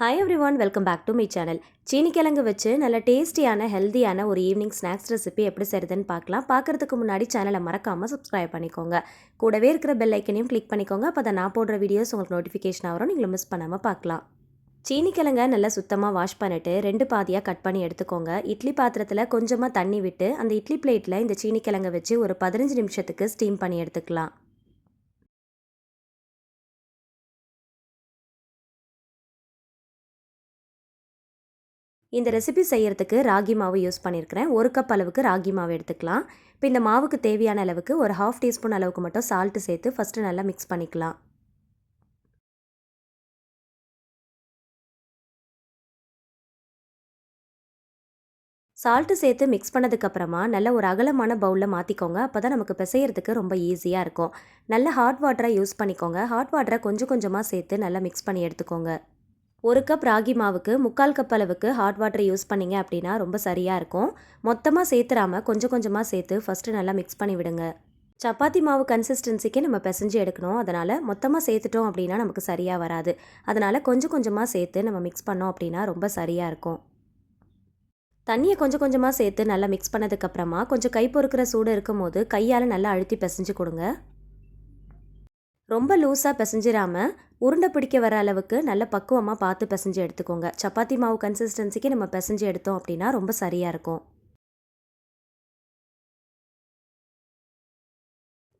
Hi everyone welcome back to my channel சீனிக்கிழங்கு வச்சு நல்ல டேஸ்டியான ஹெல்தியான ஒரு ஈவினிங் ஸ்நாக்ஸ் ரெசிபி எப்படி செய்யுதுன்னு பார்க்கலாம். பார்க்கறதுக்கு முன்னாடி சேனலை மறக்காமல் சப்ஸ்கிரைப் பண்ணிக்கோங்க. கூடவே இருக்கிற பெல் ஐக்கனையும் கிளிக் பண்ணிக்கோங்க. அப்போ தான் நான் போடுற வீடியோஸ் உங்களுக்கு நோட்டிஃபிகேஷன் வரும். நீங்களும் மிஸ் பண்ணாமல் பார்க்கலாம். சீனிக்கிழங்க நல்லா சுத்தமாக வாஷ் பண்ணிவிட்டு ரெண்டு பாதியாக கட் பண்ணி எடுத்துக்கோங்க. இட்லி பாத்திரத்தில் கொஞ்சமாக தண்ணி விட்டு அந்த இட்லி பிளேட்டில் இந்த சீனிக்கிழங்க வச்சு ஒரு பதினஞ்சு நிமிஷத்துக்கு ஸ்டீம் பண்ணி எடுத்துக்கலாம். இந்த ரெசிபி செய்கிறதுக்கு ராகி மாவு யூஸ் பண்ணியிருக்கிறேன் ஒரு கப் அளவுக்கு ராகி மாவு எடுத்துக்கலாம். இப்போ இந்த மாவுக்கு தேவையான அளவுக்கு ஒரு ஹாஃப் டீஸ்பூன் அளவுக்கு மட்டும் சால்ட்டு சேர்த்து ஃபஸ்ட்டு நல்லா மிக்ஸ் பண்ணிக்கலாம். சால்ட்டு சேர்த்து மிக்ஸ் பண்ணதுக்கப்புறமா நல்ல ஒரு அகலமான பவுலில் மாற்றிக்கோங்க அப்போ தான் நமக்கு பிசையறதுக்கு ரொம்ப ஈஸியாக இருக்கும். நல்ல ஹாட் வாட்டரை யூஸ் பண்ணிக்கோங்க. ஹாட் வாட்டரை கொஞ்சம் கொஞ்சமாக சேர்த்து நல்லா மிக்ஸ் பண்ணி எடுத்துக்கோங்க. ஒரு கப் ராகி மாவுக்கு முக்கால் கப் அளவுக்கு ஹாட் வாட்டர் யூஸ் பண்ணிங்க அப்படின்னா ரொம்ப சரியாக இருக்கும். மொத்தமாக சேர்த்துறாமல் கொஞ்சம் கொஞ்சமாக சேர்த்து ஃபஸ்ட்டு நல்லா மிக்ஸ் பண்ணி விடுங்க. சப்பாத்தி மாவு கன்சிஸ்டன்சிக்கு நம்ம பிசைஞ்சு எடுக்கணும். அதனால் மொத்தமாக சேர்த்துட்டோம் அப்படின்னா நமக்கு சரியாக வராது. அதனால் கொஞ்சம் கொஞ்சமாக சேர்த்து நம்ம மிக்ஸ் பண்ணோம் அப்படின்னா ரொம்ப சரியாக இருக்கும். தண்ணியை கொஞ்சம் கொஞ்சமாக சேர்த்து நல்லா மிக்ஸ் பண்ணதுக்கப்புறமா கொஞ்சம் கை பொறுக்கிற சூடு இருக்கும் போது கையால் நல்லா அழுத்தி பிசைஞ்சு கொடுங்க. ரொம்ப லூஸாக பிசைஞ்சிடாமல் உருண்டை பிடிக்க வர அளவுக்கு நல்ல பக்குவமாக பார்த்து பிசைஞ்சு எடுத்துக்கோங்க. சப்பாத்தி மாவு கன்சிஸ்டன்சிக்கு நம்ம பிசைஞ்சு எடுத்தோம் அப்படின்னா ரொம்ப சரியாக இருக்கும்.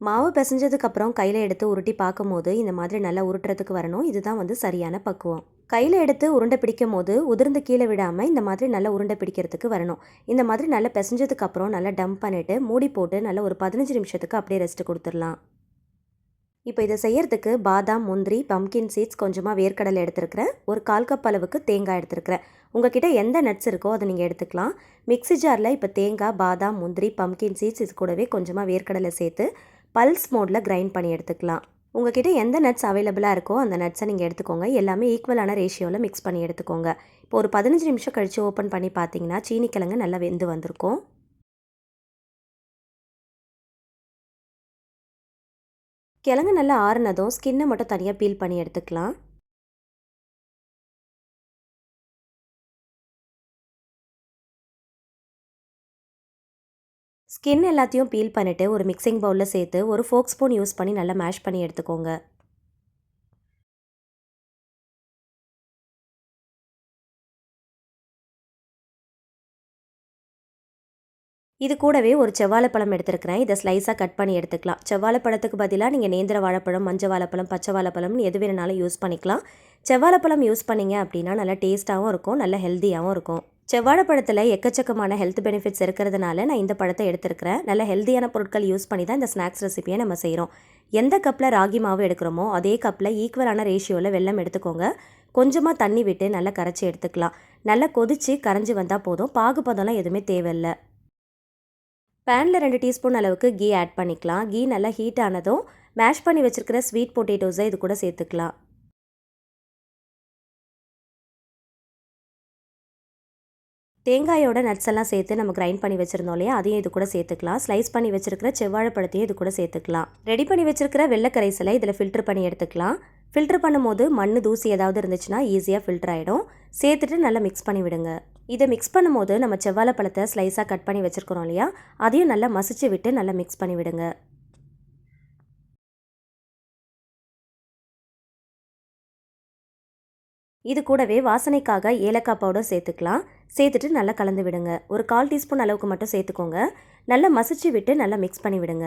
மாவு பிசைஞ்சதுக்கப்புறம் கையில் எடுத்து உருட்டி பார்க்கும்போது இந்த மாதிரி நல்லா உருட்டுறதுக்கு வரணும். இதுதான் வந்து சரியான பக்குவம். கையில் எடுத்து உருண்டை பிடிக்கும் போது உதிர்ந்து கீழே விடாமல் இந்த மாதிரி நல்லா உருண்டை பிடிக்கிறதுக்கு வரணும். இந்த மாதிரி நல்லா பிசைஞ்சதுக்கப்புறம் நல்லா டம்ப் பண்ணிவிட்டு மூடி போட்டு நல்லா ஒரு பதினஞ்சு நிமிஷத்துக்கு அப்படியே ரெஸ்ட் கொடுத்துடலாம். இப்போ இதை செய்கிறதுக்கு பாதாம் முந்திரி பம்கின் சீட்ஸ் கொஞ்சமாக வேர்க்கடலை எடுத்துருக்கிறேன். ஒரு கால் கப் அளவுக்கு தேங்காய் எடுத்துருக்கிறேன். உங்ககிட்ட எந்த நட்ஸ் இருக்கோ அதை நீங்கள் எடுத்துக்கலாம். மிக்ஸி ஜாரில் இப்போ தேங்காய் பாதாம் முந்திரி பம்கின் சீட்ஸ் இது கூடவே கொஞ்சமாக வேர்க்கடலை சேர்த்து பல்ஸ் மோடில் கிரைண்ட் பண்ணி எடுத்துக்கலாம். உங்ககிட்ட எந்த நட்ஸ் அவைலபிளாக இருக்கோ அந்த நட்ஸை நீங்கள் எடுத்துக்கோங்க. எல்லாமே ஈக்குவலான ரேஷியோவில் மிக்ஸ் பண்ணி எடுத்துக்கோங்க. இப்போ ஒரு பதினஞ்சு நிமிஷம் கழித்து ஓப்பன் பண்ணி பார்த்தீங்கன்னா சீனிக்கிழங்கு நல்லா வெந்து வந்திருக்கும். கிழங்கு நல்லா ஆறுனதும் ஸ்கின்னை மட்டும் தனியாக பீல் பண்ணி எடுத்துக்கலாம். ஸ்கின் எல்லாத்தையும் பீல் பண்ணிவிட்டு ஒரு மிக்சிங் பவுலில் சேர்த்து ஒரு ஃபோக் ஸ்பூன் யூஸ் பண்ணி நல்லா மேஷ் பண்ணி எடுத்துக்கோங்க. இது கூடவே ஒரு செவ்வாழைப்பழம் எடுத்துருக்கிறேன். இதை ஸ்லைஸாக கட் பண்ணி எடுத்துக்கலாம். செவ்வாழைப்பழத்துக்கு பதிலாக நீங்கள் நேந்திர வாழைப்பழம் மஞ்சள் வாழைப்பழம் பச்சை வாழைப்பழம்னு எது வேணுனாலும் யூஸ் பண்ணிக்கலாம். செவ்வாழைப்பழம் யூஸ் பண்ணிங்க அப்படின்னா நல்லா டேஸ்ட்டாகவும் இருக்கும் நல்ல ஹெல்த்தியாகவும் இருக்கும். செவ்வாழைப்பழத்தில் எக்கச்சக்கமான ஹெல்த் பெனிஃபிட்ஸ் இருக்கிறதுனால நான் இந்த பழத்தை எடுத்துருக்கிறேன். நல்ல ஹெல்த்தியான பொருட்கள் யூஸ் பண்ணி தான் இந்த ஸ்நாக்ஸ் ரெசிபியை நம்ம செய்கிறோம் எந்த கப்பில் ராகி மாவு எடுக்கிறோமோ அதே கப்பில் ஈக்குவலான ரேஷியோவில் வெள்ளம் எடுத்துக்கோங்க. கொஞ்சமாக தண்ணி விட்டு நல்லா கரைச்சி எடுத்துக்கலாம். நல்லா கொதித்து கரைஞ்சி வந்தால் போதும். பாகுபதம்லாம் எதுவுமே தேவையில்லை. பேனில் ரெண்டு டீஸ்பூன் அளவுக்கு கீ ஆட் பண்ணிக்கலாம். கீ நல்லா ஹீட் ஆனதும் மேஷ் பண்ணி வச்சுருக்கிற ஸ்வீட் பொட்டேட்டோஸை இது கூட சேர்த்துக்கலாம். தேங்காயோட நட்ஸ் எல்லாம் சேர்த்து நம்ம கிரைண்ட் பண்ணி வச்சுருந்தோம் இல்லையா? அதையும் இது கூட சேர்த்துக்கலாம். ஸ்லைஸ் பண்ணி வச்சுருக்கிற செவ்வாழைப்பழத்தையும் இது கூட சேர்த்துக்கலாம். ரெடி பண்ணி வச்சுருக்கிற வெள்ளைக்கரைசலை இதில் ஃபில்டர் பண்ணி எடுத்துக்கலாம். ஃபில்டர் பண்ணும்போது மண் தூசி ஏதாவது இருந்துச்சுன்னா ஈஸியாக ஃபில்டர் ஆகிடும் சேர்த்துட்டு நல்லா மிக்ஸ் பண்ணி விடுங்க. இதை மிக்ஸ் பண்ணும்போது நம்ம செவ்வாழை பழத்தை ஸ்லைஸாக கட் பண்ணி வச்சுருக்கிறோம் இல்லையா? அதையும் நல்லா மசிச்சு விட்டு நல்லா மிக்ஸ் பண்ணி விடுங்க. இது கூடவே வாசனைக்காக ஏலக்காய் பவுடர் சேர்த்துக்கலாம். சேர்த்துட்டு நல்லா கலந்து விடுங்க. ஒரு கால் டீஸ்பூன் அளவுக்கு மட்டும் சேர்த்துக்கோங்க. நல்லா மசிச்சு விட்டு நல்லா மிக்ஸ் பண்ணி விடுங்க.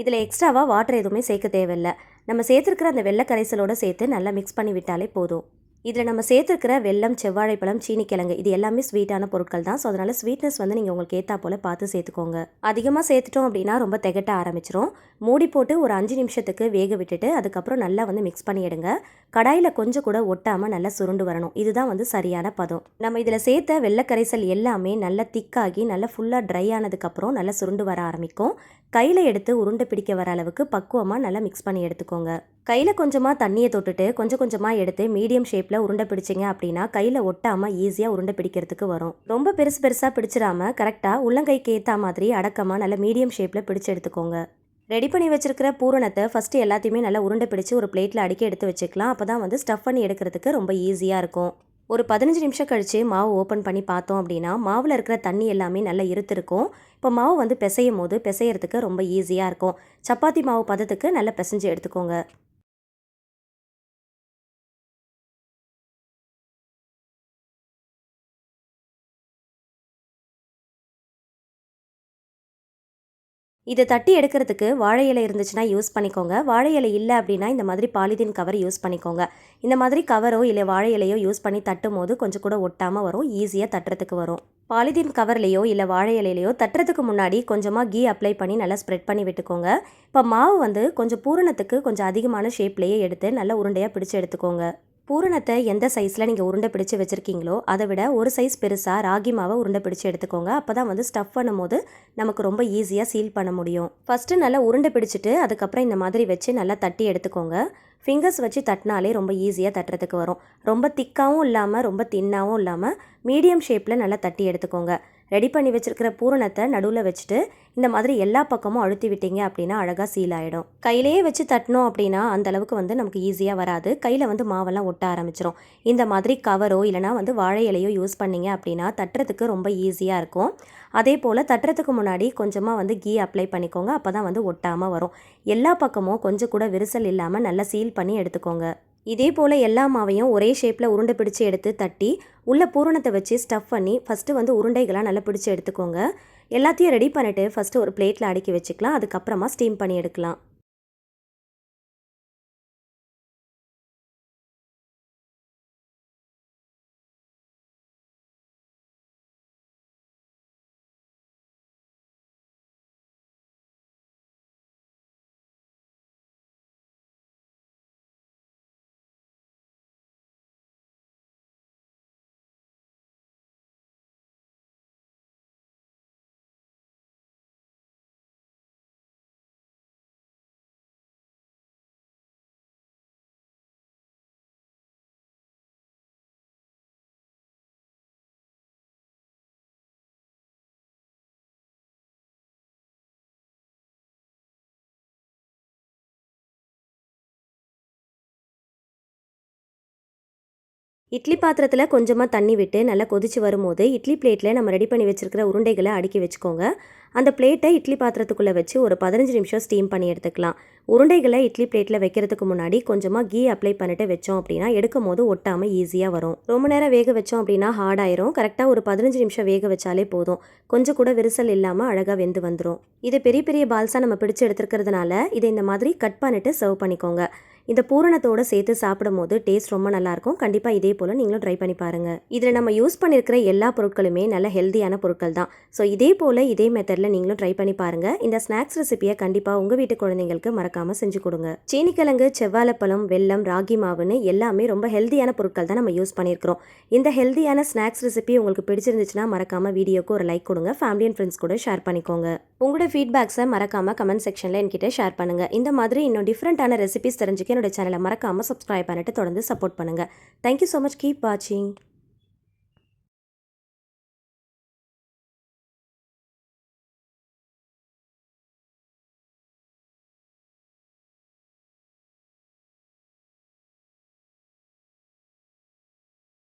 இதில் எக்ஸ்ட்ராவாக வாட்டர் எதுவுமே சேர்க்க தேவையில்லை. நம்ம சேர்த்துருக்கிற அந்த வெள்ளை கரைசலோடு சேர்த்து நல்லா மிக்ஸ் பண்ணி விட்டாலே போதும். இதில் நம்ம சேர்த்துருக்கிற வெல்லம் செவ்வாழைப்பழம் சீனிக்கிழங்கு இது எல்லாமே ஸ்வீட்டான பொருட்கள் தான். ஸோ அதனால் ஸ்வீட்னஸ் வந்து நீங்கள் உங்களுக்கு ஏற்றா போல் பார்த்து சேர்த்துக்கோங்க. அதிகமாக சேர்த்துட்டோம் அப்படின்னா ரொம்ப திகட்ட ஆரம்பிச்சிரும். மூடி போட்டு ஒரு அஞ்சு நிமிஷத்துக்கு வேக விட்டுட்டு அதுக்கப்புறம் நல்லா வந்து மிக்ஸ் பண்ணி எடுங்க. கடாயில் கொஞ்சம் கூட ஒட்டாமல் நல்லா சுருண்டு வரணும். இதுதான் வந்து சரியான பதம். நம்ம இதில் சேர்த்த வெள்ளக்கரைசல் எல்லாமே நல்லா திக்காகி நல்லா ஃபுல்லாக ட்ரை ஆனதுக்கப்புறம் நல்லா சுருண்டு வர ஆரம்பிக்கும். கையில் எடுத்து உருண்டை பிடிக்க வர அளவுக்கு பக்குவமாக நல்லா மிக்ஸ் பண்ணி எடுத்துக்கோங்க. கையில் கொஞ்சமாக தண்ணியை தொட்டுட்டு கொஞ்சம் கொஞ்சமாக எடுத்து மீடியம் ஷேப்பில் உருண்டை பிடிச்சிங்க அப்படின்னா கையில் ஒட்டாமல் ஈஸியாக உருண்டை பிடிக்கிறதுக்கு வரும். ரொம்ப பெருசு பெருசாக பிடிச்சிடாம கரெக்டாக உள்ளங்கைக்கு ஏற்ற மாதிரி அடக்கமாக நல்ல மீடியம் ஷேப்பில் பிடிச்சு எடுத்துக்கோங்க. ரெடி பண்ணி வச்சிருக்கிற பூரணத்தை ஃபஸ்ட்டு எல்லாத்தையுமே நல்லா உருண்டை பிடிச்சு ஒரு பிளேட்டில் அடுக்கி எடுத்து வச்சுக்கலாம். அப்போ தான் வந்து ஸ்டஃப் பண்ணி எடுக்கிறதுக்கு ரொம்ப ஈஸியாக இருக்கும். ஒரு பதினஞ்சு நிமிஷம் கழித்து மாவு ஓப்பன் பண்ணி பார்த்தோம் அப்படின்னா மாவில் இருக்கிற தண்ணி எல்லாமே நல்லா இருத்திருக்கும். இப்போ மாவு வந்து பிசையும் போது பிசையறதுக்கு ரொம்ப ஈஸியாக இருக்கும். சப்பாத்தி மாவு பதத்துக்கு நல்லா பிசைஞ்சு எடுத்துக்கோங்க. இதை தட்டி எடுக்கிறதுக்கு வாழை இலை இருந்துச்சுன்னா யூஸ் பண்ணிக்கோங்க. வாழை இலை இல்லை அப்படின்னா இந்த மாதிரி பாலிதீன் கவர் யூஸ் பண்ணிக்கோங்க. இந்த மாதிரி கவரோ இல்லை வாழை இலையோ யூஸ் பண்ணி தட்டும் போது கொஞ்சம் கூட ஒட்டாமல் வரும். ஈஸியாக தட்டுறதுக்கு வரும். பாலிதீன் கவர்லேயோ இல்லை வாழை இலையிலையோ தட்டுறதுக்கு முன்னாடி கொஞ்சமாக கீ அப்ளை பண்ணி நல்லா ஸ்ப்ரெட் பண்ணி விட்டுக்கோங்க. இப்போ மாவு வந்து கொஞ்சம் பூரணத்துக்கு கொஞ்சம் அதிகமான ஷேப்லேயே எடுத்து நல்லா உருண்டையாக பிடிச்சி எடுத்துக்கோங்க. பூரணத்தை எந்த சைஸில் நீங்கள் உருண்டை பிடிச்சு வச்சுருக்கீங்களோ அதை விட ஒரு சைஸ் பெருசாக ராகி மாவை உருண்டை பிடிச்சு எடுத்துக்கோங்க. அப்போ தான் வந்து ஸ்டஃப் பண்ணும்போது நமக்கு ரொம்ப ஈஸியாக சீல் பண்ண முடியும். ஃபஸ்ட்டு நல்லா உருண்டை பிடிச்சிட்டு அதுக்கப்புறம் இந்த மாதிரி வச்சு நல்லா தட்டி எடுத்துக்கோங்க. ஃபிங்கர்ஸ் வச்சு தட்டினாலே ரொம்ப ஈஸியாக தட்டுறதுக்கு வரும். ரொம்ப திக்காகவும் இல்லாமல் ரொம்ப தின்னாகவும் இல்லாமல் மீடியம் ஷேப்பில் நல்லா தட்டி எடுத்துக்கோங்க. ரெடி பண்ணி வச்சுருக்கிற பூரணத்தை நடுவில் வச்சுட்டு இந்த மாதிரி எல்லா பக்கமும் அழுத்தி விட்டீங்க அப்படின்னா அழகாக சீல் ஆகிடும் கையிலேயே வச்சு தட்டினோம் அப்படின்னா அந்த அளவுக்கு வந்து நமக்கு ஈஸியாக வராது. கையில் வந்து மாவெல்லாம் ஒட்ட ஆரம்பிச்சிரும். இந்த மாதிரி கவரோ இல்லைனா வந்து வாழை இலையோ யூஸ் பண்ணீங்க அப்படின்னா தட்டுறதுக்கு ரொம்ப ஈஸியாக இருக்கும். அதே போல் தட்டுறதுக்கு முன்னாடி கொஞ்சமாக வந்து கீ அப்ளை பண்ணிக்கோங்க. அப்போ தான் வந்து ஒட்டாமல் வரும். எல்லா பக்கமும் கொஞ்சம் கூட விரிசல் இல்லாமல் நல்லா சீல் பண்ணி எடுத்துக்கோங்க. இதே போல் எல்லா மாவையும் ஒரே ஷேப்பில் உருண்டை பிடிச்சி எடுத்து தட்டி உள்ள பூரணத்தை வச்சு ஸ்டஃப் பண்ணி ஃபஸ்ட்டு வந்து உருண்டைகளாக நல்லா பிடிச்சி எடுத்துக்கோங்க. எல்லாத்தையும் ரெடி பண்ணிவிட்டு ஃபஸ்ட்டு ஒரு பிளேட்டில் அடுக்கி வச்சுக்கலாம். அதுக்கப்புறமா ஸ்டீம் பண்ணி எடுக்கலாம். இட்லி பாத்திரத்தில் கொஞ்சமாக தண்ணி விட்டு நல்லா கொதிச்சு வரும்போது இட்லி பிளேட்டில் நம்ம ரெடி பண்ணி வச்சுருக்கிற உருண்டைகளை அடுக்கி வச்சுக்கோங்க. அந்த பிளேட்டை இட்லி பாத்திரத்துக்குள்ளே வச்சு ஒரு பதினஞ்சு நிமிஷம் ஸ்டீம் பண்ணி எடுத்துக்கலாம். உருண்டைகளை இட்லி பிளேட்டில் வைக்கிறதுக்கு முன்னாடி கொஞ்சமாக கீ அப்ளை பண்ணிட்டு வச்சோம் அப்படின்னா எடுக்கும் போது ஒட்டாமல் ஈஸியாக வரும். ரொம்ப நேரம் வேக வச்சோம் அப்படின்னா ஹார்ட் ஆயிரும். கரெக்டாக ஒரு பதினஞ்சு நிமிஷம் வேக வச்சாலே போதும். கொஞ்சம் கூட விரிசல் இல்லாமல் அழகாக வெந்து வந்துடும் இது பெரிய பெரிய பால்ஸாக நம்ம பிடிச்சி எடுத்துருக்கிறதுனால இதை இந்த மாதிரி கட் பண்ணிவிட்டு சர்வ் பண்ணிக்கோங்க. இந்த பூரணத்தோடு சேர்த்து சாப்பிடும் போது டேஸ்ட் ரொம்ப நல்லாயிருக்கும். கண்டிப்பாக இதே போல் நீங்களும் ட்ரை பண்ணி பாருங்கள் இதில் நம்ம யூஸ் பண்ணியிருக்கிற எல்லா பொருட்களுமே நல்ல ஹெல்த்தியான பொருட்கள் தான். ஸோ இதே போல் இதே மெத்தடில் நீங்களும் ட்ரை பண்ணி பாருங்கள் இந்த ஸ்நாக்ஸ் ரெசிபியை கண்டிப்பாக உங்கள் வீட்டு குழந்தைங்களுக்கு மறக்காமல் செஞ்சு கொடுங்க. சீனிக்கிழங்கு செவ்வாழைப்பழம் வெல்லம் ராகி மாவுன்னு எல்லாமே ரொம்ப ஹெல்த்தியான பொருட்கள் தான் நம்ம யூஸ் பண்ணியிருக்கிறோம் இந்த ஹெல்த்தியான ஸ்நாக்ஸ் ரெசிபி உங்களுக்கு பிடிச்சிருந்துச்சுன்னா மறக்காமல் வீடியோக்கு ஒரு லைக் கொடுங்க. ஃபேமிலி அண்ட் ஃப்ரெண்ட்ஸ் கூட ஷேர் பண்ணிக்கோங்க. உங்களோட ஃபீட்பேக்ஸை மறக்காமல் கமெண்ட் செக்ஷனில் என்கிட்ட ஷேர் பண்ணுங்கள் இந்த மாதிரி இன்னும் டிஃப்ரெண்ட்டான ரெசிபிஸ் தெரிஞ்சுக்க என்னோட சேனலை மறக்காமல் சப்ஸ்கிரைப் பண்ணிட்டு தொடர்ந்து சப்போர்ட் பண்ணுங்கள் தேங்க்யூ ஸோ மச் கீப் வாட்சிங்